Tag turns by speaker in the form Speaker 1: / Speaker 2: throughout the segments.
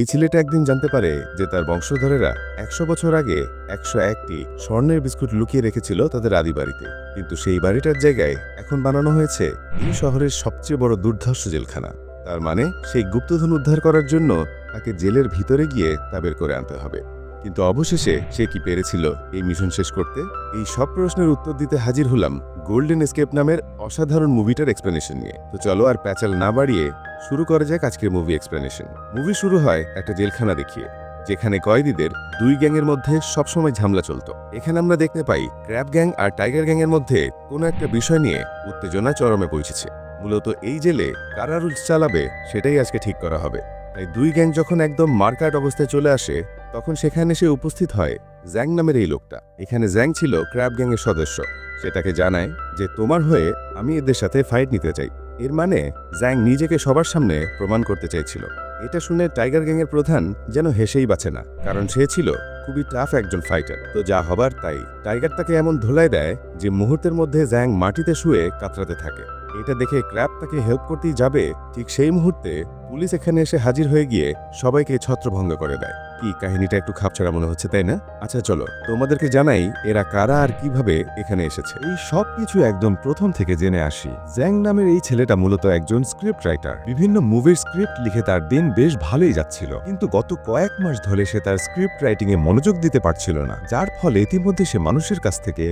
Speaker 1: এই ছেলেটা একদিন জানতে পারে যে তার বংশধরেরা একশো বছর আগে একশো একটি স্বর্ণের বিস্কুট লুকিয়ে রেখেছিল তাদের আদি বাড়িতে। কিন্তু সেই বাড়িটার জায়গায় এখন বানানো হয়েছে এই শহরের সবচেয়ে বড় দুর্ধর্ষ জেলখানা। তার মানে সেই গুপ্তধন উদ্ধার করার জন্য তাকে জেলের ভিতরে গিয়ে তা বের করে আনতে হবে। কিন্তু অবশেষে সে কি পেরেছিল এই মিশন শেষ করতে? এই সব প্রশ্নের উত্তর দিতে হাজির হলাম গোল্ডেন এসকেপ নামের অসাধারণ মুভিটার এক্সপ্লেনেশন নিয়ে। তো চলো আর প্যাচাল না বাড়িয়ে শুরু করা যাক আজকের মুভি এক্সপ্লেনেশন মুভি শুরু হয় একটা জেলখানা দেখিয়ে, যেখানে কয়েদিদের দুই গ্যাংয়ের মধ্যে সবসময় ঝামলা চলতো। এখানে আমরা দেখতে পাই ক্র্যাব গ্যাং আর টাইগার গ্যাংয়ের মধ্যে কোনো একটা বিষয় নিয়ে উত্তেজনা চরমে পৌঁছেছে মূলত এই জেলে কারা রুলস চালাবে সেটাই আজকে ঠিক করা হবে। তাই দুই গ্যাং যখন একদম মার্কাট অবস্থায় চলে আসে, তখন সেখানে সে উপস্থিত হয় জ্যাং নামের এই লোকটা। এখানে জ্যাং ছিল ক্র্যাব গ্যাংয়ের সদস্য। সে তাকে জানায় যে, তোমার হয়ে আমি এদের সাথে ফাইট নিতে চাই। এর মানে জ্যাং নিজেকে সবার সামনে প্রমাণ করতে চাইছিল এটা শুনে টাইগার গ্যাংয়ের প্রধান যেন হেসেই বাঁচে না, কারণ সে ছিল খুবই টাফ একজন ফাইটার তো যা হবার তাই। টাইগার তাকে এমন ধোলাই দেয় যে মুহূর্তের মধ্যে জ্যাং মাটিতে শুয়ে কাতরাতে থাকে। এটা দেখে ক্র্যাব তাকে হেল্প করতেই যাবে, ঠিক সেই মুহূর্তে পুলিশ এখানে এসে হাজির হয়ে গিয়ে সবাইকে ছত্রভঙ্গ করে দেয়। কি কাহিনীটা একটু খাপছাড়া মনে হচ্ছে, তাই না? আচ্ছা চলো, তোমাদেরকে জানাই এরা কারা আর কীভাবে এখানে এসেছে।
Speaker 2: এই সব কিছু একদম প্রথম থেকে জেনে আসি। জ্যাং নামের এই ছেলেটা মূলত একজন স্ক্রিপ্ট রাইটার বিভিন্ন মুভির স্ক্রিপ্ট লিখে তার দিন বেশ ভালোই যাচ্ছিল। কিন্তু গত কয়েক মাস ধরে সে তার স্ক্রিপ্ট রাইটিং এ মনোযোগ দিতে পারছিল না, যার ফলে ইতিমধ্যে সে মানুষের কাছ থেকে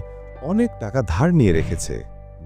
Speaker 2: অনেক টাকা ধার নিয়ে রেখেছে।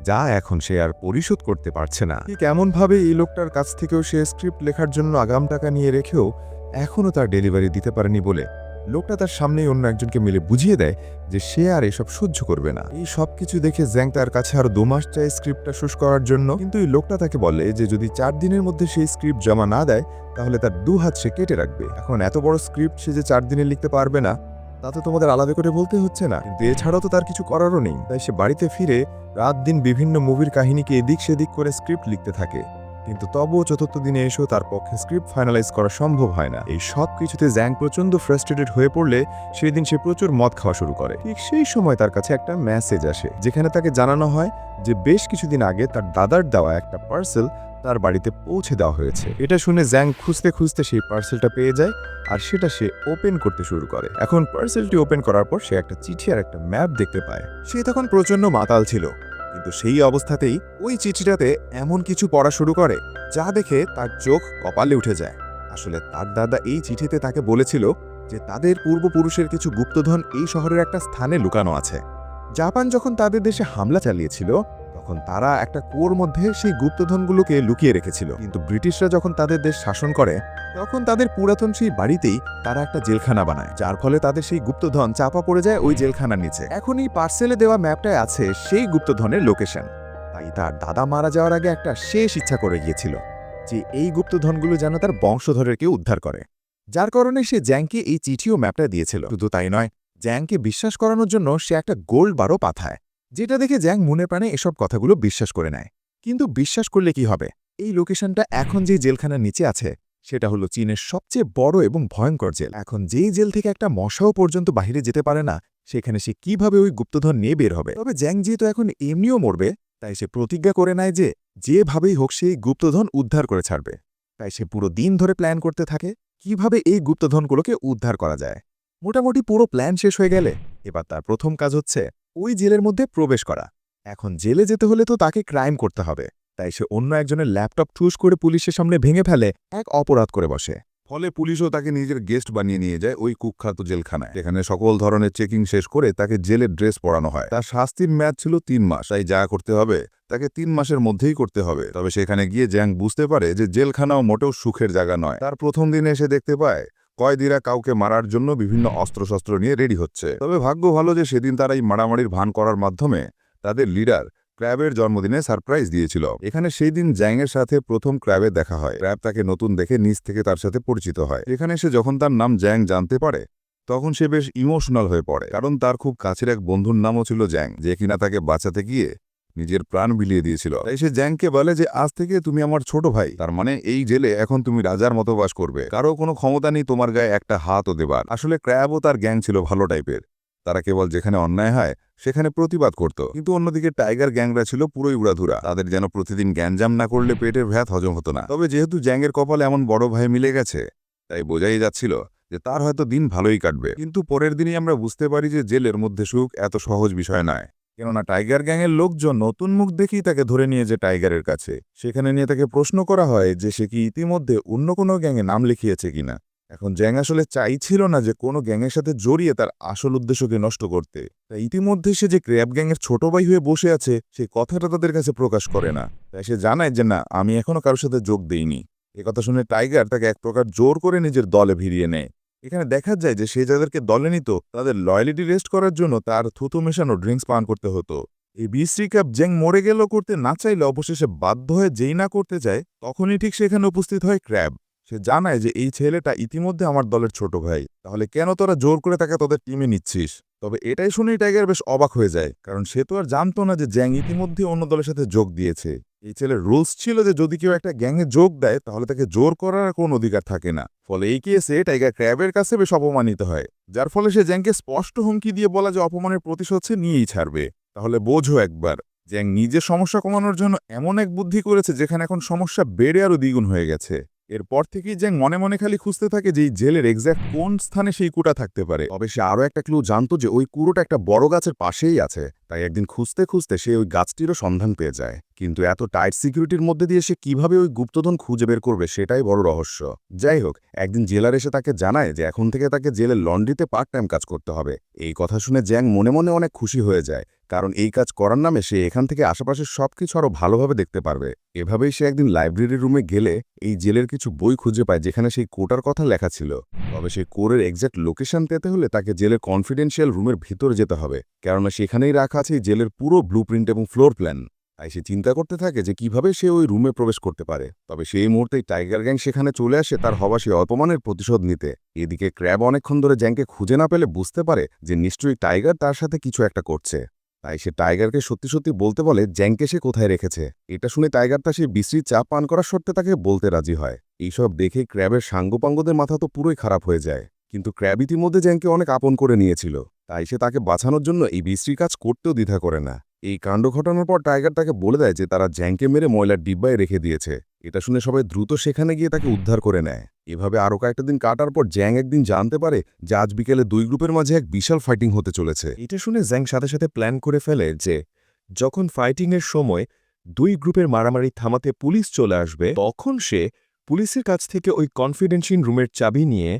Speaker 2: যা এখন সে আর পরিশোধ করতে পারছে না। ঠিক এমনভাবে এই লোকটার কাছ থেকেও সে স্ক্রিপ্ট লেখার জন্য আগাম টাকা নিয়ে রেখেও এখনও তার ডেলিভারি দিতে পারেনি বলে লোকটা তার সামনেই অন্য একজনকে মিলে বুঝিয়ে দেয় যে সে আর এসব সহ্য করবে না। এই সব কিছু দেখে জ্যাং তার কাছে আরও দু মাস চায় স্ক্রিপ্টটা শেষ করার জন্য। কিন্তু এই লোকটা তাকে বলে যে যদি চার দিনের মধ্যে সেই স্ক্রিপ্ট জমা না দেয়, তাহলে তার দু হাত সে কেটে রাখবে। এখন এত বড় স্ক্রিপ্ট সে যে চার দিনে লিখতে পারবে না তা তো তোমাদের আলাদা করে বলতে হচ্ছে না। কিন্তু এছাড়াও তো তার কিছু করারও নেই। তাই সে বাড়িতে ফিরে রাত দিন বিভিন্ন মুভির কাহিনীকে এদিক সেদিক করে স্ক্রিপ্ট লিখতে থাকে। কিন্তু তবুও চতুর্থ দিনে এসেও তার পক্ষে স্ক্রিপ্ট ফাইনালাইজ করা সম্ভব হয় না। এই সব কিছুতে জ্যাং প্রচণ্ড ফ্রাস্ট্রেটেড হয়ে পড়লে সেই দিন সে প্রচুর মদ খাওয়া শুরু করে। ঠিক সেই সময় তার কাছে একটা মেসেজ আসে, যেখানে তাকে জানানো হয় যে বেশ কিছুদিন আগে তার দাদার দেওয়া একটা পার্সেল তার বাড়িতে পৌঁছে দেওয়া হয়েছে। এটা শুনে জ্যাং খুঁজতে খুঁজতে সেই পার্সেলটা পেয়ে যায় আর সেটা সে ওপেন করতে শুরু করে। এখন পার্সেলটি ওপেন করার পর সে একটা চিঠি আর একটা ম্যাপ দেখতে পায়। সে তখন প্রচণ্ড মাতাল ছিল, কিন্তু সেই অবস্থাতেই ওই চিঠিটাতে এমন কিছু পড়া শুরু করে যা দেখে তার চোখ কপালে উঠে যায়। আসলে তার দাদা এই চিঠিতে তাকে বলেছিল যে তাদের পূর্বপুরুষের কিছু গুপ্তধন এই শহরের একটা স্থানে লুকানো আছে। জাপান যখন তাদের দেশে হামলা চালিয়েছিল তখন তারা একটা কুয়োর মধ্যে সেই গুপ্তধনগুলোকে লুকিয়ে রেখেছিল। কিন্তু ব্রিটিশরা যখন তাদের দেশ শাসন করে, তখন তাদের পুরাতন সেই বাড়িতেই তারা একটা জেলখানা বানায়, যার ফলে তাদের সেই গুপ্তধন চাপা পড়ে যায় ওই জেলখানার নিচে। এখন এই পার্সেলে দেওয়া ম্যাপটায় আছে সেই গুপ্তধনের লোকেশন। তাই তার দাদা মারা যাওয়ার আগে একটা শেষ ইচ্ছা করে গিয়েছিল যে এই গুপ্তধনগুলো যেন তার বংশধরেরকে উদ্ধার করে। যার কারণে সে জ্যাংকে এই চিঠিও ম্যাপটা দিয়েছিল। শুধু তাই নয়, জ্যাংকে বিশ্বাস করানোর জন্য সে একটা গোল্ড বারও পাঠায়। যেটা দেখে জ্যাং মনে প্রাণে এসব কথাগুলো বিশ্বাস করে নেয়। কিন্তু বিশ্বাস করলে কি হবে? এই লোকেশনটা এখন যে জেলখানার নিচে আছে, সেটা হলো চীনের সবচেয়ে বড় এবং ভয়ঙ্কর জেল। এখন যেই জেল থেকে একটা মশাও পর্যন্ত বাইরে যেতে পারে না, সেখানে সে কীভাবে ওই গুপ্তধন নিয়ে বের হবে? তবে জ্যাং যেহেতু এখন এমনিও মরবে, তাই সে প্রতিজ্ঞা করে নেয় যে যেভাবেই হোক সেই গুপ্তধন উদ্ধার করে ছাড়বে। তাই সে পুরো দিন ধরে প্ল্যান করতে থাকে কীভাবে এই গুপ্তধনগুলোকে উদ্ধার করা যায়। মোটামুটি পুরো প্ল্যান শেষ হয়ে গেলে এবার তার প্রথম কাজ হচ্ছে ওই জেলের মধ্যে প্রবেশ করা। এখন জেলে যেতে হলে তো তাকে ক্রাইম করতে হবে। তাই সে অন্য একজনের ল্যাপটপ ঠুস করে পুলিশের সামনে ভেঙে ফেলে, এক অপরাধ করে বসে।
Speaker 3: ফলে পুলিশও তাকে নিজের গেস্ট বানিয়ে নিয়ে যায় ওই কুখ্যাত জেলখানায়। যেখানে সকল ধরনের চেকিং শেষ করে তাকে জেলের ড্রেস পরানো হয়। তার শাস্তির ম্যাচ ছিল তিন মাস। তাই যা করতে হবে, তাকে তিন মাসের মধ্যেই করতে হবে। তবে সেখানে গিয়ে জ্যাং বুঝতে পারে যে জেলখানাও মোটেও সুখের জায়গা নয়। তার প্রথম দিনে এসে দেখতে পায় কয়েদিরা কাউকে মারার জন্য বিভিন্ন অস্ত্রশস্ত্র নিয়ে রেডি হচ্ছে। তবে ভাগ্য ভালো যে সেদিন তারা এই মারামারির ভান করার মাধ্যমে তাদের লিডার ক্র্যাবের জন্মদিনে সারপ্রাইজ দিয়েছিল। এখানে সেই দিন জ্যাংয়ের সাথে প্রথম ক্র্যাবের দেখা হয়। ক্র্যাব তাকে নতুন দেখে নিজ থেকে তার সাথে পরিচিত হয়। এখানে সে যখন তার নাম জ্যাং জানতে পারে, তখন সে বেশ ইমোশনাল হয়ে পড়ে, কারণ তার খুব কাছের এক বন্ধুর নামও ছিল জ্যাং, যে কিনা তাকে বাঁচাতে গিয়ে নিজের প্রাণ বিলিয়ে দিয়েছিল। তাই সে জ্যাংকে বলে যে, আজ থেকে তুমি আমার ছোট ভাই। তার মানে এই জেলে এখন তুমি রাজার মতো বাস করবে। কারও কোনো ক্ষমতা নেই তোমার গায়ে একটা হাতও দেবার। আসলে ক্র্যাবও তার গ্যাং ছিল ভালো টাইপের। তারা কেবল যেখানে অন্যায় হয়, সেখানে প্রতিবাদ করত। কিন্তু অন্যদিকে টাইগার গ্যাংরা ছিল পুরোই উড়াধুরা। তাদের যেন প্রতিদিন গ্যাঞ্জাম না করলে পেটের ভ্যাত হজম হতো না। তবে যেহেতু জ্যাংয়ের কপালে এমন বড় ভাই মিলে গেছে,
Speaker 2: তাই বোঝাই যাচ্ছিল যে, তার হয়তো দিন ভালোই কাটবে। কিন্তু পরের দিনই আমরা বুঝতে পারি যে, জেলের মধ্যে সুখ এত সহজ বিষয় নয়। কেননা টাইগার গ্যাংয়ের লোকজন নতুন মুখ দেখেই তাকে ধরে নিয়ে যে টাইগারের কাছে, সেখানে নিয়ে তাকে প্রশ্ন করা হয় যে সে কি ইতিমধ্যে অন্য কোনো গ্যাংয়ে নাম লিখিয়েছে কিনা। এখন জ্যাং আসলে চাইছিল না যে কোনো গ্যাংয়ের সাথে জড়িয়ে তার আসল উদ্দেশ্যকে নষ্ট করতে। তাই ইতিমধ্যে সে যে ক্র্যাব গ্যাংয়ের ছোট ভাই হয়ে বসে আছে সেই কথাটা তাদের কাছে প্রকাশ করে না। তাই সে জানায় যে, না, আমি এখনও কারোর সাথে যোগ দেইনি। কথা শুনে টাইগার তাকে এক প্রকার জোর করে নিজের দলে ভিড়িয়ে নেয়। এখানে দেখা যায় যে সে যাদেরকে দলে নিত, তাদের লয়ালিটি রেস্ট করার জন্য তার থুতু মেশানো ড্রিঙ্কস পান করতে হতো। এই বিশ্রী কাপ জ্যাং মরে গেল করতে না চাইলে অবশেষে বাধ্য হয়ে যেই না করতে যায় তখনই ঠিক সেখানে উপস্থিত হয় ক্র্যাব সে জানায় যে এই ছেলেটা ইতিমধ্যে আমার দলের ছোট ভাই। তাহলে কেন তোরা জোর করে তাকে তোদের টিমে নিচ্ছিস? তবে এটাই শুনেই টাইগার বেশ অবাক হয়ে যায়, কারণ সে তো আর জানতো না যে জ্যাং ইতিমধ্যে অন্য দলের সাথে যোগ দিয়েছে। এই ছেলের রুলস ছিল যে যদি কেউ একটা গ্যাংয়ে যোগ দেয়, তাহলে তাকে জোর করার কোনো অধিকার থাকে না। ফলে এই কেসে টাইগার ক্র্যাবের কাছে বেশ অপমানিত হয়, যার ফলে সে জ্যাংকে স্পষ্ট হুমকি দিয়ে বলা যে অপমানের প্রতিশোধ সে নিয়েই ছাড়বে। তাহলে বোঝো একবার জ্যাং নিজের সমস্যা কমানোর জন্য এমন এক বুদ্ধি করেছে যেখানে এখন সমস্যা বেড়ে আরও দ্বিগুণ হয়ে গেছে। এরপর থেকেই জ্যাং মনে মনে খালি খুঁজতে থাকে যে জেলের এক্স্যাক্ট কোন স্থানে সেই কুটা থাকতে পারে। তবে সে আরও একটা ক্লু জানতো যে ওই কুড়োটা একটা বড় গাছের পাশেই আছে। তাই একদিন খুঁজতে খুঁজতে সে ওই গাছটিরও সন্ধান পেয়ে যায়। কিন্তু এত টাইট সিকিউরিটির মধ্যে দিয়ে সে কীভাবে ওই গুপ্তধন খুঁজে বের করবে সেটাই বড় রহস্য। যাই হোক, একদিন জেলার এসে তাকে জানায় যে এখন থেকে তাকে জেলের লন্ড্রিতে পার্ট টাইম কাজ করতে হবে। এই কথা শুনে জ্যাং মনে মনে অনেক খুশি হয়ে যায়। কারণ এই কাজ করার নামে সে এখান থেকে আশেপাশের সবকিছু আরও ভালোভাবে দেখতে পারবে। এভাবেই সে একদিন লাইব্রেরি রুমে গেলে এই জেলের কিছু বই খুঁজে পায় যেখানে সেই কোটার কথা লেখা ছিল। তবে সেই কোরের এক্স্যাক্ট লোকেশন পেতে হলে তাকে জেলের কনফিডেন্সিয়াল রুমের ভিতরে যেতে হবে, কেননা সেখানেই রাখা আছে জেলের পুরো ব্লুপ্রিন্ট এবং ফ্লোর প্ল্যান তাই সে চিন্তা করতে থাকে যে কীভাবে সে ওই রুমে প্রবেশ করতে পারে। তবে সেই মুহূর্তেই টাইগার গ্যাং সেখানে চলে আসে, তার হওয়া সেই অপমানের প্রতিশোধ নিতে। এদিকে ক্র্যাব অনেকক্ষণ ধরে জ্যাংকে খুঁজে না পেলে বুঝতে পারে যে নিশ্চয়ই টাইগার তার সাথে কিছু একটা করছে। তাই সে টাইগারকে সত্যি সত্যি বলতে বলে, জ্যাংকে সে কোথায় রেখেছে? এটা শুনে টাইগার তা সেই বিশ্রী চা পান করার শর্তে তাকে বলতে রাজি হয়। এইসব দেখে ক্র্যাবের সাঙ্গপাঙ্গদের মাথা তো পুরোই খারাপ হয়ে যায়। কিন্তু ক্র্যাব ইতিমধ্যে জ্যাংকে অনেক আপন করে নিয়েছিল। তাই সে তাকে বাঁচানোর জন্য এই বিশ্রী কাজ করতেও দ্বিধা করে না। এই কাণ্ড ঘটানোর পর টাইগার তাকে বলে দেয় যে তারা জ্যাংকে মেরে ময়লার ডিব্বায় রেখে দিয়েছে। এটা শুনে সবাই দ্রুত সেখানে গিয়ে তাকে উদ্ধার করে নেয়। এভাবে আরও কয়েকটা দিন কাটার পর জ্যাং একদিন জানতে পারে যে আজ বিকেলে দুই গ্রুপের মাঝে এক বিশাল ফাইটিং হতে চলেছে।
Speaker 4: এটা শুনে জ্যাং সাথে সাথে প্ল্যান করে ফেলে যে যখন ফাইটিংয়ের সময় দুই গ্রুপের মারামারি থামাতে পুলিশ চলে আসবে, তখন সে পুলিশের কাছ থেকে ওই কনফিডেন্সিয়াল রুমের চাবি নিয়ে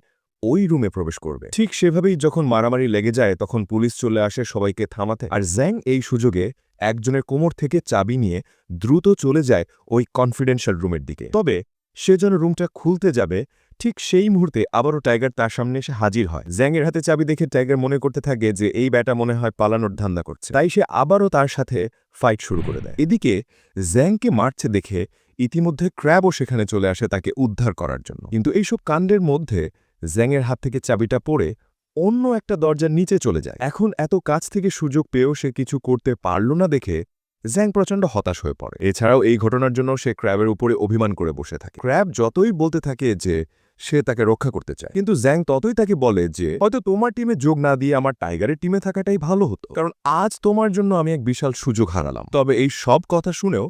Speaker 4: ওই রুমে প্রবেশ করবে। ঠিক সেভাবেই যখন মারামারি লেগে যায়, তখন পুলিশ চলে আসে সবাইকে থামাতে। আর জ্যাং এই সুযোগে একজনের কোমর থেকে চাবি নিয়ে দ্রুত চলে যায় ওই কনফিডেন্সিয়াল রুমের দিকে। তবে সে যেন রুমটা খুলতে যাবে, ঠিক সেই মুহূর্তে আবারও টাইগার তার সামনে এসে হাজির হয়। জ্যাংয়ের হাতে চাবি দেখে টাইগার মনে করতে থাকে যে, এই ব্যাটা মনে হয় পালানোর ধান্দা করছে। তাই সে আবারও তার সাথে ফাইট শুরু করে দেয়। এদিকে জ্যাংকে মারছে দেখে ইতিমধ্যে ক্র্যাবও সেখানে চলে আসে তাকে উদ্ধার করার জন্য। কিন্তু এইসব কাণ্ডের মধ্যে জ্যাংয়ের হাত থেকে চাবিটা পড়ে অন্য একটা দরজার নিচে চলে যায়। এখন এত কাছ থেকে সুযোগ পেয়েও সে কিছু করতে পারল না দেখে জ্যাং প্রচণ্ড হতাশ হয়ে পড়ে। এছাড়াও এই ঘটনার জন্য সে ক্র্যাবের উপরে অভিমান করে বসে থাকে। ক্র্যাব যতই বলতে থাকে যে সে তাকে রক্ষা করতে চায়, কিন্তু জ্যাং ততই তাকে বলে যে, হয়তো তোমার টিমে যোগ না দিয়ে আমার টাইগারের টিমে থাকাটাই ভালো হতো। কারণ আজ তোমার জন্য আমি এক বিশাল সুযোগ হারালাম। তবে এই সব কথা শুনেও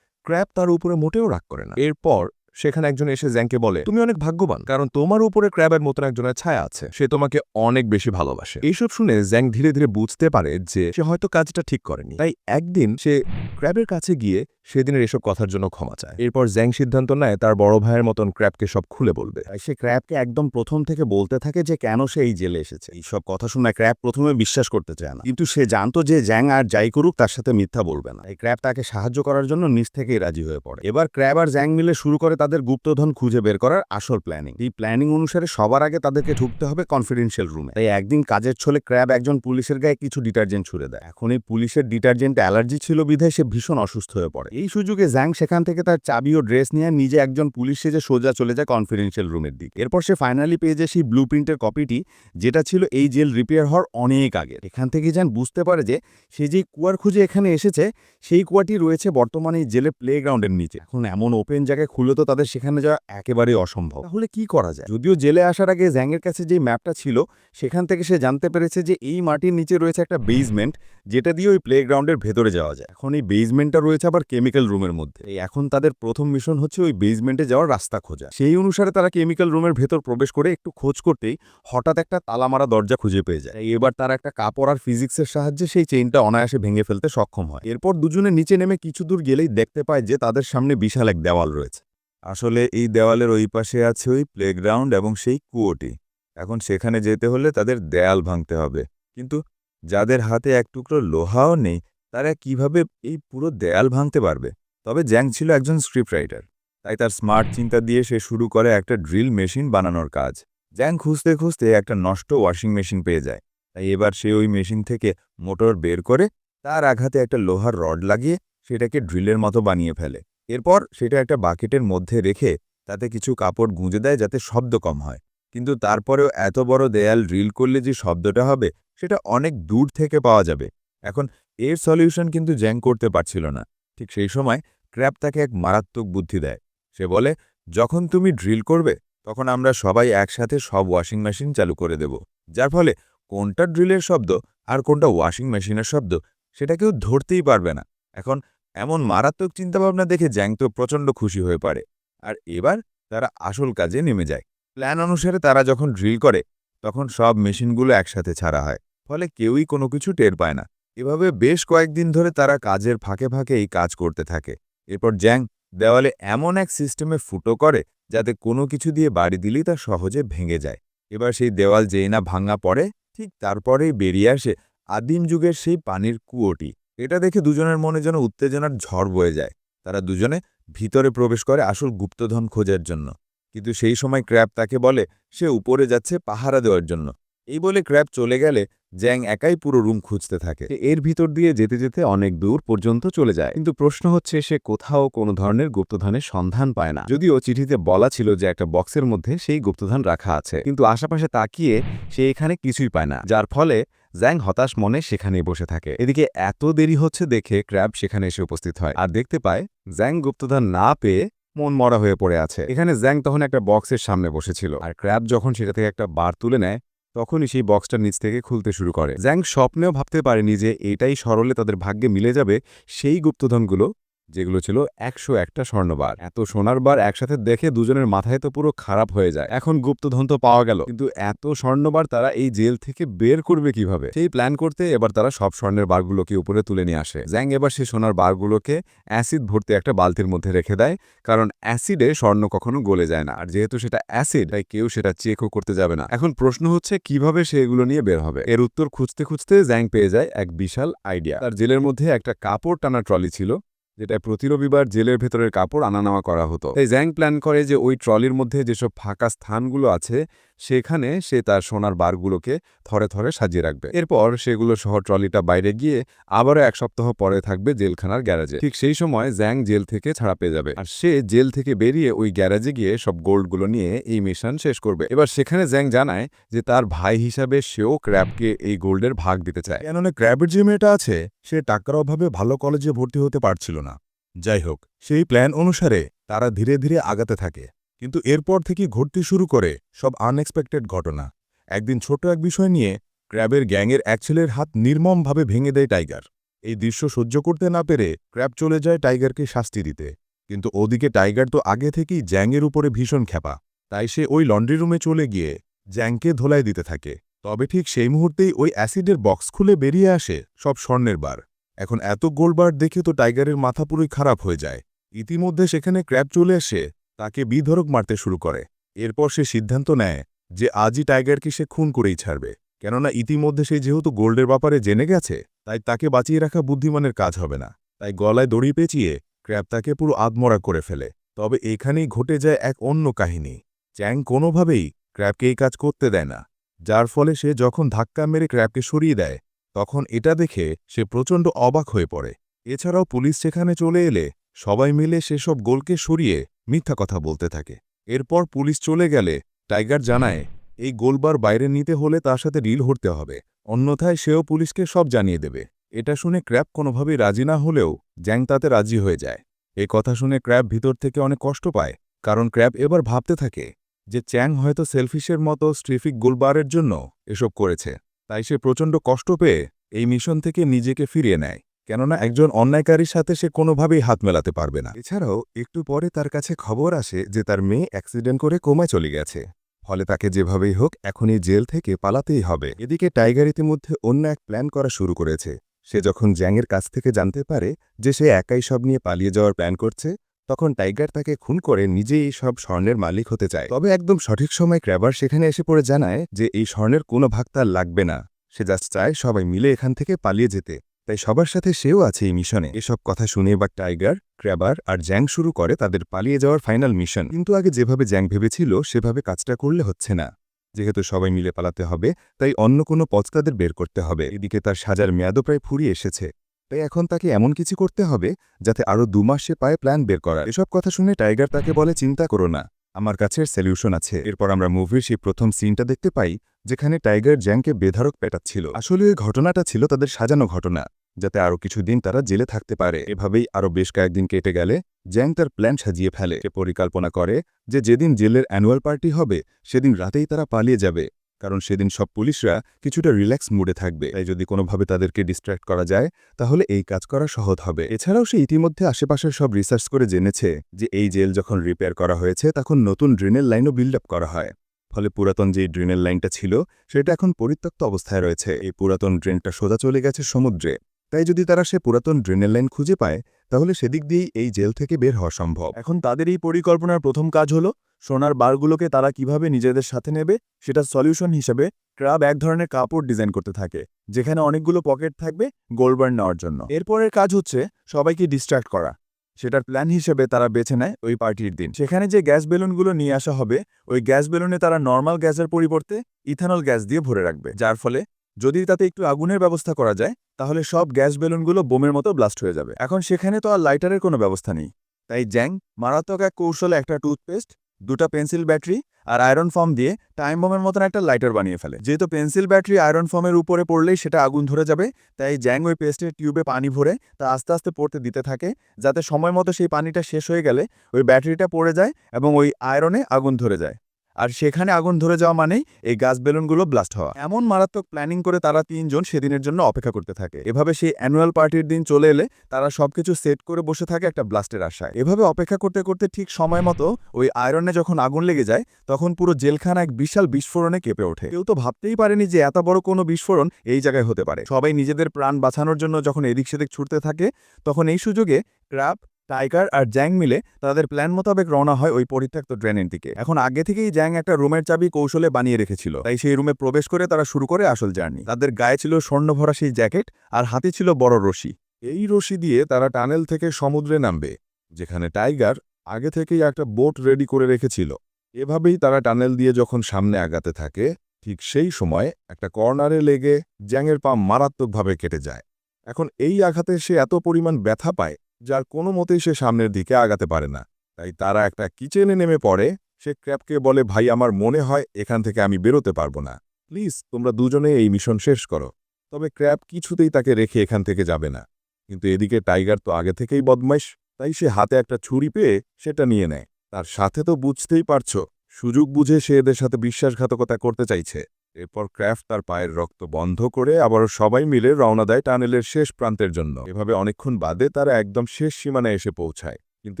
Speaker 4: ক্র্যাব তার উপরে মোটেও রাগ করে না। এরপর সেখানে একজন এসে জ্যাংকে বলে, তুমি অনেক ভাগ্যবান, কারণ তোমার উপরে ক্র্যাবের মতন একজনের ছায়া আছে। সে তোমাকে অনেক বেশি ভালোবাসে। এইসব শুনে জ্যাং ধীরে ধীরে বুঝতে পারে যে সে হয়তো কাজটা ঠিক করেনি। তাই একদিন সে ক্র্যাবের কাছে গিয়ে সেদিনের এসব কথার জন্য ক্ষমা চায়। এরপর জ্যাং সিদ্ধান্ত নেয়, তার বড় ভাইয়ের মতন ক্র্যাবকে সব খুলে বলবে।
Speaker 5: সে ক্র্যাবকে একদম প্রথম থেকে বলতে থাকে যে, কেন সে এই জেলে এসেছে? এই সব কথা শুনে ক্র্যাব প্রথমে বিশ্বাস করতে চায় না। কিন্তু সে জানতো যে, জ্যাং আর যাই করুক, তার সাথে মিথ্যা বলবে না। এই ক্র্যাব তাকে সাহায্য করার জন্য নিজ থেকেই রাজি হয়ে পড়ে। এবার ক্র্যাব আর জ্যাং মিলে শুরু করে তাদের গুপ্তধন খুঁজে বের করার আসল প্ল্যানিং। এই প্ল্যানিং অনুসারে সবার আগে তাদেরকে ঢুকতে হবে কনফিডেন্সিয়াল রুমে। তাই একদিন কাজের ছলে ক্র্যাব একজন পুলিশের গায়ে কিছু ডিটারজেন্ট ছুড়ে দেয়। এখন এই পুলিশের ডিটারজেন্ট অ্যালার্জি ছিল বিধায় সে ভীষণ অসুস্থ হয়ে পড়ে। এই সুযোগে জ্যাং সেখান থেকে তার চাবি ও ড্রেস নিয়ে নিজে একজন পুলিশ সেজে সোজা চলে যায় কনফিডেন্সিয়াল রুমের দিকে। এরপর সে ফাইনালি পেয়ে যায় সেই ব্লু প্রিন্টের কপিটি যেটা ছিল এই জেল রিপেয়ার হওয়ার অনেক আগে। এখান থেকে যান বুঝতে পারে যে, সে যে কুয়ার খুঁজে এখানে এসেছে, সেই কুয়াটি রয়েছে বর্তমানে এই জেলের প্লেগ্রাউন্ডের নিচে। এখন এমন ওপেন জায়গায় খুলে তো তাদের সেখানে যাওয়া একেবারেই অসম্ভব। তাহলে কি করা যায়? যদিও জেলে আসার আগে জ্যাংয়ের কাছে যে ম্যাপটা ছিল, সেখান থেকে সে জানতে পেরেছে যে এই মাটির নিচে রয়েছে একটা বেসমেন্ট যেটা দিয়ে ওই প্লেগ্রাউন্ডের ভেতরে যাওয়া যায়। এখন এই বেসমেন্টটা রয়েছে আবার কেমিক্যাল কেমিক্যাল রুমের মধ্যে। এখন তাদের প্রথম মিশন হচ্ছে ওই বেসমেন্টে যাওয়ার রাস্তা খোঁজা। সেই অনুসারে তারা কেমিক্যাল রুমের ভেতর প্রবেশ করে একটু খোঁজ করতেই হঠাৎ একটা তালা মারা দরজা খুঁজে পেয়ে যায়। এবার তারা একটা কাপড় আর ফিজিক্সের সাহায্যে সেই চেইনটা অনায়াসে ভেঙে ফেলতে সক্ষম হয়। এরপর দুজনে নিচে নেমে কিছু দূর গেলেই দেখতে পায় যে তাদের সামনে বিশাল এক দেওয়াল রয়েছে।
Speaker 4: আসলে এই দেওয়ালের ওই পাশে আছে ওই প্লেগ্রাউন্ড এবং সেই কুয়োটি। এখন সেখানে যেতে হলে তাদের দেয়াল ভাঙতে হবে। কিন্তু যাদের হাতে এক টুকরো লোহাও নেই তারা কীভাবে এই পুরো দেয়াল ভাঙতে পারবে? তবে জ্যাং ছিল একজন স্ক্রিপ্ট রাইটার তাই তার স্মার্ট চিন্তা দিয়ে সে শুরু করে একটা ড্রিল মেশিন বানানোর কাজ। জ্যাং খুঁজতে খুঁজতে একটা নষ্ট ওয়াশিং মেশিন পেয়ে যায়, তাই এবার সে ওই মেশিন থেকে মোটর বের করে তার আঘাতে একটা লোহার রড লাগিয়ে সেটাকে ড্রিলের মতো বানিয়ে ফেলে। এরপর সেটা একটা বাকেটের মধ্যে রেখে তাতে কিছু কাপড় গুঁজে দেয় যাতে শব্দ কম হয়। কিন্তু তারপরেও এত বড় দেয়াল ড্রিল করলে যে শব্দটা হবে, সেটা অনেক দূর থেকে পাওয়া যাবে। এখন এর সলিউশন কিন্তু জ্যাং করতে পারছিল না। ঠিক সেই সময় ক্র্যাপ তাকে এক মারাত্মক বুদ্ধি দেয়। সে বলে, যখন তুমি ড্রিল করবে, তখন আমরা সবাই একসাথে সব ওয়াশিং মেশিন চালু করে দেব। যার ফলে কোনটা ড্রিলের শব্দ আর কোনটা ওয়াশিং মেশিনের শব্দ সেটা কেউ ধরতেই পারবে না। এখন এমন মারাত্মক চিন্তাভাবনা দেখে জ্যাং তো প্রচণ্ড খুশি হয়ে পারে আর এবার তারা আসল কাজে নেমে যায়। প্ল্যান অনুসারে তারা যখন ড্রিল করে, তখন সব মেশিনগুলো একসাথে ছাড়া হয়। ফলে কেউই কোনো কিছু টের পায় না। এভাবে বেশ কয়েকদিন ধরে তারা কাজের ফাঁকে ফাঁকে এই কাজ করতে থাকে। এরপর জ্যাং দেওয়ালে এমন এক সিস্টেমে ফুটো করে যাতে কোনো কিছু দিয়ে বাড়ি দিলেই তা সহজে ভেঙে যায়। এবার সেই দেওয়াল যেই না ভাঙা পড়ে, ঠিক তারপরেই বেরিয়ে আসে আদিম যুগের সেই পানির কুয়োটি। এটা দেখে দুজনের মনে যেন উত্তেজনার ঝড় বয়ে যায়। তারা দুজনে ভিতরে প্রবেশ করে আসল গুপ্তধন খোঁজার জন্য। কিন্তু সেই সময় ক্র্যাব তাকে বলে, সে উপরে যাচ্ছে পাহারা দেওয়ার জন্য। এই বলে ক্র্যাব চলে গেলে জ্যাং একাই পুরো রুম খুঁজতে থাকে।
Speaker 5: এর ভিতর দিয়ে যেতে যেতে অনেক দূর পর্যন্ত চলে যায়। কিন্তু প্রশ্ন হচ্ছে, সে কোথাও কোনো ধরনের গুপ্তধনের সন্ধান পায় না। যদিও চিঠিতে বলা ছিল যে একটা বক্সের মধ্যে সেই গুপ্তধন রাখা আছে। কিন্তু আশেপাশে তাকিয়ে সে এখানে কিছুই পায় না। যার ফলে জ্যাং হতাশ মনে সেখানেই বসে থাকে। এদিকে এত দেরি হচ্ছে দেখে ক্র্যাব সেখানে এসে উপস্থিত হয়। আর দেখতে পায়, জ্যাং গুপ্তধন না পেয়ে মন মরা হয়ে পড়ে আছে। এখানে জ্যাং তখন একটা বক্সের সামনে বসেছিল। আর ক্র্যাব যখন সেটা থেকে একটা বার তুলে নেয় তখনই সেই বক্সটা নিচ থেকে খুলতে শুরু করে। জ্যাং স্বপ্নেও ভাবতে পারেনি যে এটাই সরলে তাদের ভাগ্যে মিলে যাবে সেই গুপ্তধনগুলো যেগুলো ছিল একশো একটা স্বর্ণবার। এত সোনার বার একসাথে দেখে দুজনের মাথায় তো পুরো খারাপ হয়ে যায়। এখন গুপ্তধন তো পাওয়া গেল। কিন্তু এত স্বর্ণবার তারা এই জেল থেকে বের করবে কীভাবে? সেই প্ল্যান করতে এবার তারা সব স্বর্ণের বারগুলোকে উপরে তুলে নিয়ে আসে। জ্যাং এবার সেই সোনার বারগুলোকে অ্যাসিড ভর্তি একটা বালতির মধ্যে রেখে দেয়, কারণ অ্যাসিডে স্বর্ণ কখনো গলে যায় না। আর যেহেতু সেটা অ্যাসিড, তাই কেউ সেটা চেকও করতে যাবে না। এখন প্রশ্ন হচ্ছে, কীভাবে সে এগুলো নিয়ে বের হবে? এর উত্তর খুঁজতে খুঁজতে জ্যাং পেয়ে যায় এক বিশাল আইডিয়া। তার জেলের মধ্যে একটা কাপড় টানা ট্রলি ছিল যেটা প্রতি রবিবার জেলের ভেতরের কাপড় আনা নেওয়া করা হতো। তাই জ্যাং প্ল্যান করে যে ওই ট্রলির মধ্যে যেসব ফাঁকা স্থানগুলো আছে সেখানে সে তার সোনার বারগুলোকে থরে থরে সাজিয়ে রাখবে। এরপর সেগুলো সহ ট্রলিটা বাইরে গিয়ে আবারও এক সপ্তাহ পরে থাকবে জেলখানার গ্যারাজে। ঠিক সেই সময় জ্যাং জেল থেকে ছাড়া পেয়ে যাবে। আর সে জেল থেকে বেরিয়ে ওই গ্যারাজে গিয়ে সব গোল্ডগুলো নিয়ে এই মিশন শেষ করবে। এবার সেখানে জ্যাং জানায় যে তার ভাই হিসাবে সেও ক্র্যাবকে এই গোল্ডের ভাগ দিতে চায়।
Speaker 2: কেননা ক্র্যাবের যে মেয়েটা আছে, সে টাকার অভাবে ভালো কলেজে ভর্তি হতে পারছিল না। যাই হোক, সেই প্ল্যান অনুসারে তারা ধীরে ধীরে আগাতে থাকে। কিন্তু এরপর থেকে ঘটতে শুরু করে সব আনএক্সপেক্টেড ঘটনা। একদিন ছোট এক বিষয় নিয়ে ক্র্যাবের গ্যাংয়ের এক ছেলের হাত নির্মমভাবে ভেঙে দেয় টাইগার। এই দৃশ্য সহ্য করতে না পেরে ক্র্যাব চলে যায় টাইগারকে শাস্তি দিতে। কিন্তু ওদিকে টাইগার তো আগে থেকেই জ্যাংয়ের উপরে ভীষণ খ্যাপা। তাই সে ওই লন্ড্রি রুমে চলে গিয়ে জ্যাংকে ধোলাই দিতে থাকে। তবে ঠিক সেই মুহূর্তেই ওই অ্যাসিডের বক্স খুলে বেরিয়ে আসে সব স্বর্ণের বার। এখন এত গোলবার দেখে তো টাইগারের মাথা পুরোই খারাপ হয়ে যায়। ইতিমধ্যে সেখানে ক্র্যাব চলে এসে তাকে বিধরক মারতে শুরু করে। এরপর সে সিদ্ধান্ত নেয় যে আজই টাইগারকে সে খুন করেই ছাড়বে। কেননা ইতিমধ্যে সে যেহেতু গোল্ডের ব্যাপারে জেনে গেছে, তাই তাকে বাঁচিয়ে রাখা বুদ্ধিমানের কাজ হবে না। তাই গলায় দড়ি পেঁচিয়ে ক্র্যাব তাকে পুরো আদমরা করে ফেলে। তবে এখানেই ঘটে যায় এক অন্য কাহিনী। চ্যাং কোনোভাবেই ক্র্যাবকে এই কাজ করতে দেয় না। যার ফলে সে যখন ধাক্কা মেরে ক্র্যাবকে সরিয়ে দেয়, তখন এটা দেখে সে প্রচণ্ড অবাক হয়ে পড়ে। এছাড়াও পুলিশ সেখানে চলে এলে সবাই মিলে সেসব গোলকে সরিয়ে মিথ্যা কথা বলতে থাকে। এরপর পুলিশ চলে গেলে টাইগার জানায়, এই গোলবার বাইরে নিতে হলে তার সাথে রিল হতে হবে। অন্যথায় সেও পুলিশকে সব জানিয়ে দেবে। এটা শুনে ক্র্যাব কোনোভাবেই রাজি না হলেও জ্যাং তাতে রাজি হয়ে যায়। এই কথা শুনে ক্র্যাব ভিতর থেকে অনেক কষ্ট পায়, কারণ ক্র্যাব এবার ভাবতে থাকে যে চ্যাং হয়তো সেলফিশের মতো স্ট্রিফিক গোলবারের জন্য এসব করেছে। তাই সে প্রচণ্ড কষ্ট পেয়ে এই মিশন থেকে নিজেকে ফিরিয়ে নেয়। কেননা একজন অন্যায়কারীর সাথে সে কোনোভাবেই হাত মেলাতে পারবে না।
Speaker 5: এছাড়াও, একটু পরে তার কাছে খবর আসে যে তার মেয়ে অ্যাক্সিডেন্ট করে কোমায় চলে গেছে। ফলে তাকে যেভাবেই হোক, এখনই জেল থেকে পালাতেই হবে। এদিকে টাইগার ইতিমধ্যে অন্য এক প্ল্যান করা শুরু করেছে। সে যখন জ্যাংয়ের কাছ থেকে জানতে পারে যে সে একাই সব নিয়ে পালিয়ে যাওয়ার প্ল্যান করছে, তখন টাইগার তাকে খুন করে নিজেই এই সব স্বর্ণের মালিক হতে চায়। তবে একদম সঠিক সময় ক্র্যাবার সেখানে এসে পড়ে জানায় যে এই স্বর্ণের কোনো ভাগ তার লাগবে না। সে জাস্ট চায় সবাই মিলে এখান থেকে পালিয়ে যেতে। তাই সবার সাথে সেও আছে এই মিশনে। এসব কথা শুনে বা টাইগার, ক্র্যাবার আর জ্যাং শুরু করে তাদের পালিয়ে যাওয়ার ফাইনাল মিশন। কিন্তু আগে যেভাবে জ্যাং ভেবেছিল, সেভাবে কাজটা করলে হচ্ছে না। যেহেতু সবাই মিলে পালাতে হবে, তাই অন্য কোনো পথ তাদের বের করতে হবে। এদিকে তার সাজার মেয়াদও প্রায় ফুরিয়ে এসেছে। তাই এখন তাকে এমন কিছু করতে হবে, যাতে আরও দুমাস সে পায়ে প্ল্যান বের করার। এসব কথা শুনে টাইগার তাকে বলে, চিন্তা করো না, আমার কাছে সলিউশন আছে। এরপর আমরা মুভির সেই প্রথম সিনটা দেখতে পাই, যেখানে টাইগার জ্যাংকে বেধারক পেটাচ্ছিল। আসলে ওই ঘটনাটা ছিল তাদের সাজানো ঘটনা। যাতে আরও কিছুদিন তারা জেলে থাকতে পারে। এভাবেই আরও বেশ কয়েকদিন কেটে গেলে জ্যাং তার প্ল্যান সাজিয়ে ফেলে। পরিকল্পনা করে যে যেদিন জেলের অ্যানুয়াল পার্টি হবে, সেদিন রাতেই তারা পালিয়ে যাবে। কারণ সেদিন সব পুলিশরা কিছুটা রিল্যাক্স মুডে থাকবে। তাই যদি কোনোভাবে তাদেরকে ডিস্ট্র্যাক্ট করা যায়, তাহলে এই কাজ করা সহজ হবে। এছাড়াও সে ইতিমধ্যে আশেপাশের সব রিসার্চ করে জেনেছে যে এই জেল যখন রিপেয়ার করা হয়েছে, তখন নতুন ড্রেনের লাইনও বিল্ড আপ করা হয়। ফলে পুরাতন যে ড্রেনের লাইনটা ছিল, সেটা এখন পরিত্যক্ত অবস্থায় রয়েছে। এই পুরাতন ড্রেনটা সোজা চলে গেছে সমুদ্রে। তাই যদি তারা সে পুরাতন ড্রেনের লাইন খুঁজে পায়, তাহলে সেদিক দিয়েই এই জেল থেকে বের হওয়া সম্ভব।
Speaker 6: এখন তাদের এই পরিকল্পনার প্রথম কাজ হলো, সোনার বারগুলোকে তারা কীভাবে নিজেদের সাথে নেবে, সেটা সলিউশন হিসেবে ক্রাব এক ধরনের কাপড় ডিজাইন করতে থাকে, যেখানে অনেকগুলো পকেট থাকবে গোল্ডবার্ন নেওয়ার জন্য। এরপরের কাজ হচ্ছে, সবাইকে ডিস্ট্র্যাক্ট করা। সেটার প্ল্যান হিসেবে তারা বেছে নেয় ওই পার্টির দিন। সেখানে যে গ্যাস বেলুনগুলো নিয়ে আসা হবে, ওই গ্যাস বেলুনে তারা নর্মাল গ্যাসের পরিবর্তে ইথানল গ্যাস দিয়ে ভরে রাখবে, যার ফলে যদি তাতে একটু আগুনের ব্যবস্থা করা যায়, তাহলে সব গ্যাস বেলুনগুলো বোমের মতো ব্লাস্ট হয়ে যাবে। এখন সেখানে তো আর লাইটারের কোনো ব্যবস্থা নেই। তাই জ্যাং, মারাত্মক এক কৌশলে একটা টুথপেস্ট, দুটা পেন্সিল ব্যাটারি আর আয়রন ফর্ম দিয়ে টাইম বোমের মতন একটা লাইটার বানিয়ে ফেলে। যেহেতু পেন্সিল ব্যাটারি আয়রন ফর্মের উপরে পড়লেই সেটা আগুন ধরে যাবে, তাই জ্যাং ওই পেস্টের টিউবে পানি ভরে তা আস্তে আস্তে পড়তে দিতে থাকে, যাতে সময় মতো সেই পানিটা শেষ হয়ে গেলে ওই ব্যাটারিটা পড়ে যায় এবং ওই আয়রনে আগুন ধরে যায়। আর সেখানে আগুন ধরে যাওয়া মানেই এই গাছ বেলুনগুলো ব্লাস্ট হওয়া। এমন মারাত্মক প্ল্যানিং করে তারা তিনজন সেদিনের জন্য অপেক্ষা করতে থাকে। এভাবে সেই অ্যানুয়াল পার্টির দিন চলে এলে তারা সবকিছু সেট করে বসে থাকে একটা ব্লাস্টের আশায়। এভাবে অপেক্ষা করতে করতে ঠিক সময় মতো ওই আয়রনে যখন আগুন লেগে যায়, তখন পুরো জেলখানা এক বিশাল বিস্ফোরণে কেঁপে ওঠে। কেউ তো ভাবতেই পারেনি যে এত বড় কোনো বিস্ফোরণ এই জায়গায় হতে পারে। সবাই নিজেদের প্রাণ বাঁচানোর জন্য যখন এদিক সেদিক ছুটতে থাকে, তখন এই সুযোগে ক্র্যাপ টাইগার আর জ্যাং মিলে তাদের প্ল্যান মোতাবেক রওনা হয় ওই পরিত্যক্ত ড্রেনের দিকে। এখন আগে থেকেই জ্যাং একটা রুমের চাবি কৌশলে বানিয়ে রেখেছিল। তাই সেই রুমে প্রবেশ করে তারা শুরু করে আসল জার্নি। তাদের গায়ে ছিল স্বর্ণভরা সেই জ্যাকেট আর হাতে ছিল বড় রশি।
Speaker 2: এই রশি দিয়ে তারা টানেল থেকে সমুদ্রে নামবে, যেখানে টাইগার আগে থেকেই একটা বোট রেডি করে রেখেছিল। এভাবেই তারা টানেল দিয়ে যখন সামনে আগাতে থাকে, ঠিক সেই সময় একটা কর্নারে লেগে জ্যাংয়ের পা মারাত্মকভাবে কেটে যায়। এখন এই আঘাতে সে এত পরিমাণ ব্যথা পায় যার কোনো মতেই সে সামনের দিকে আগাতে পারে না। তাই তারা একটা কিচেনে নেমে পড়ে। সে ক্র্যাপকে বলে, ভাই, আমার মনে হয় এখান থেকে আমি বেরোতে পারব না। প্লিজ, তোমরা দুজনে এই মিশন শেষ করো। তবে ক্র্যাপ কিছুতেই তাকে রেখে এখান থেকে যাবে না। কিন্তু এদিকে টাইগার তো আগে থেকেই বদমাইশ, তাই সে হাতে একটা ছুরি পেয়ে সেটা নিয়ে নেয়। তার সাথে তো বুঝতেই পারছ, সুযোগ বুঝে সে এদের সাথে বিশ্বাসঘাতকতা করতে চাইছে। এরপর ক্র্যাফট তার পায়ের রক্ত বন্ধ করে আবারও সবাই মিলে রওনা দেয় টানেলের শেষ প্রান্তের জন্য। এভাবে অনেকক্ষণ বাদে তারা একদম শেষ সীমানায় এসে পৌঁছায়। কিন্তু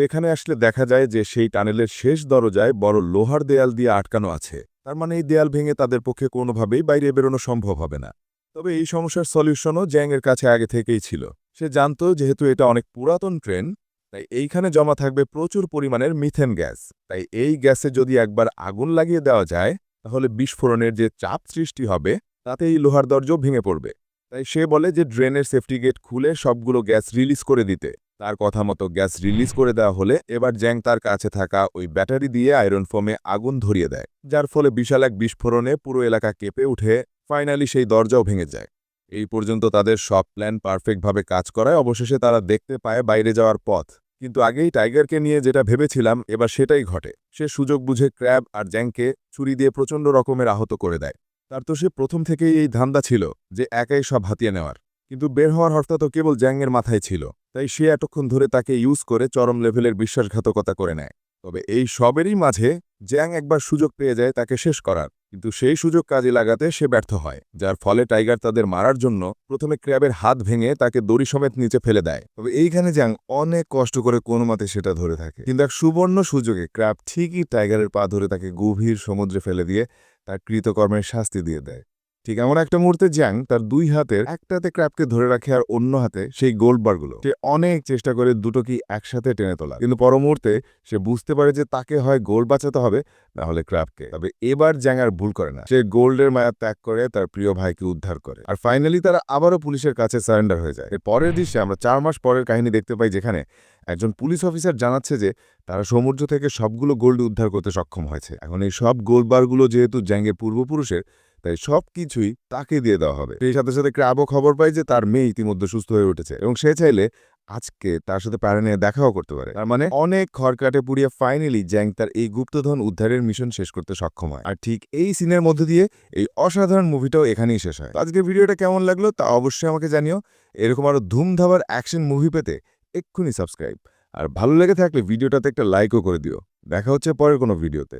Speaker 2: এখানে আসলে দেখা যায় যে সেই টানেলের শেষ দরজায় বড় লোহার দেয়াল দিয়ে আটকানো আছে। তার মানে এই দেয়াল ভেঙে তাদের পক্ষে কোনোভাবেই বাইরে বেরোনো সম্ভব হবে না। তবে এই সমস্যার সলিউশনও জ্যাংয়ের কাছে আগে থেকেই ছিল। সে জানত যেহেতু এটা অনেক পুরাতন ট্রেন, তাই এইখানে জমা থাকবে প্রচুর পরিমাণের মিথেন গ্যাস। তাই এই গ্যাসে যদি একবার আগুন লাগিয়ে দেওয়া যায় তাহলে বিস্ফোরণের যে চাপ সৃষ্টি হবে তাতে এই লোহার দরজাও ভেঙে পড়বে। তাই সে বলে যে ড্রেনের সেফটি গেট খুলে সবগুলো গ্যাস রিলিজ করে দিতে। তার কথা মতো গ্যাস রিলিজ করে দেওয়া হলে এবার জ্যাং তার কাছে থাকা ওই ব্যাটারি দিয়ে আয়রন ফোমে আগুন ধরিয়ে দেয়, যার ফলে বিশাল এক বিস্ফোরণে পুরো এলাকা কেঁপে উঠে, ফাইনালি সেই দরজাও ভেঙে যায়। এই পর্যন্ত তাদের সব প্ল্যান পারফেক্টভাবে কাজ করায়, অবশেষে তারা দেখতে পায় বাইরে যাওয়ার পথ। কিন্তু আগেই টাইগারকে নিয়ে যেটা ভেবেছিলাম, এবার সেটাই ঘটে। সে সুযোগ বুঝে ক্র্যাব আর জ্যাংকে ছুরি দিয়ে প্রচণ্ড রকমের আহত করে দেয়। তার তো সে প্রথম থেকেই এই ধান্দা ছিল, যে একাই সব হাতিয়ে নেওয়ার। কিন্তু বের হওয়ার হর্তা তো কেবল জ্যাংয়ের মাথায় ছিল, তাই সে এতক্ষণ ধরে তাকে ইউজ করে চরম লেভেলের বিশ্বাসঘাতকতা করে নেয়। তবে এই সবেরই মাঝে জ্যাং একবার সুযোগ পেয়ে যায় তাকে শেষ করার। কিন্তু সেই সুযোগ কাজে লাগাতে সে ব্যর্থ হয়, যার ফলে টাইগার তাদের মারার জন্য প্রথমে ক্র্যাবের হাত ভেঙে তাকে দড়ি সমেত নিচে ফেলে দেয়। তবে এইখানে জ্যাং অনেক কষ্ট করে কোনো মতে সেটা ধরে থাকে। কিন্তু এক সুবর্ণ সুযোগে ক্র্যাব ঠিকই টাইগারের পা ধরে তাকে গভীর সমুদ্রে ফেলে দিয়ে তার কৃতকর্মের শাস্তি দিয়ে দেয়। ঠিক এমন একটা মুহূর্তে জ্যাং তার দুই হাতের একটাতে ক্র্যাবকে ধরে রাখে আর অন্য হাতে সেই গোল্ড বারগুলো। সে অনেক চেষ্টা করে দুটোকেই একসাথে টেনে তোলা কিন্তু পর মুহূর্তে সে বুঝতে পারে যে তাকে হয় গোল্ড বাঁচাতে হবে, না হলে ক্র্যাবকে তবে এবার জ্যাং আর ভুল করে না। সে গোল্ডের মায়া ত্যাগ করে তার প্রিয় ভাইকে উদ্ধার করে। আর ফাইনালি তারা আবারও পুলিশের কাছে সারেন্ডার হয়ে যায়। এর পরের দৃশ্যে আমরা চার মাস পরের কাহিনী দেখতে পাই যেখানে একজন পুলিশ অফিসার জানাচ্ছে যে তারা সমুদ্র থেকে সবগুলো গোল্ড উদ্ধার করতে সক্ষম হয়েছে। এখন এই সব গোল্ড বারগুলো যেহেতু জ্যাংয়ের পূর্বপুরুষের তাই সব কিছুই তাকে দিয়ে দেওয়া হবে। সেই সাথে সাথে ক্র্যাবও খবর পায় যে তার মেয়ে ইতিমধ্যে সুস্থ হয়ে উঠেছে এবং সে চাইলে আজকে তার সাথে প্যারা নিয়ে দেখাও করতে পারে। তার মানে অনেক খড়কাটে পুড়িয়ে ফাইনালি জ্যাং তার এই গুপ্তধন উদ্ধারের মিশন শেষ করতে সক্ষম হয়। আর ঠিক এই সিনের মধ্যে দিয়ে এই অসাধারণ মুভিটাও এখানেই শেষ হয়। তো আজকের ভিডিওটা কেমন লাগল তা অবশ্যই আমাকে জানিও। এরকম আরও ধুমধাবার অ্যাকশন মুভি পেতে এক্ষুনি সাবস্ক্রাইব আর ভালো লেগে থাকলে ভিডিওটাতে একটা লাইকও করে দিও। দেখা হচ্ছে পরের কোনো ভিডিওতে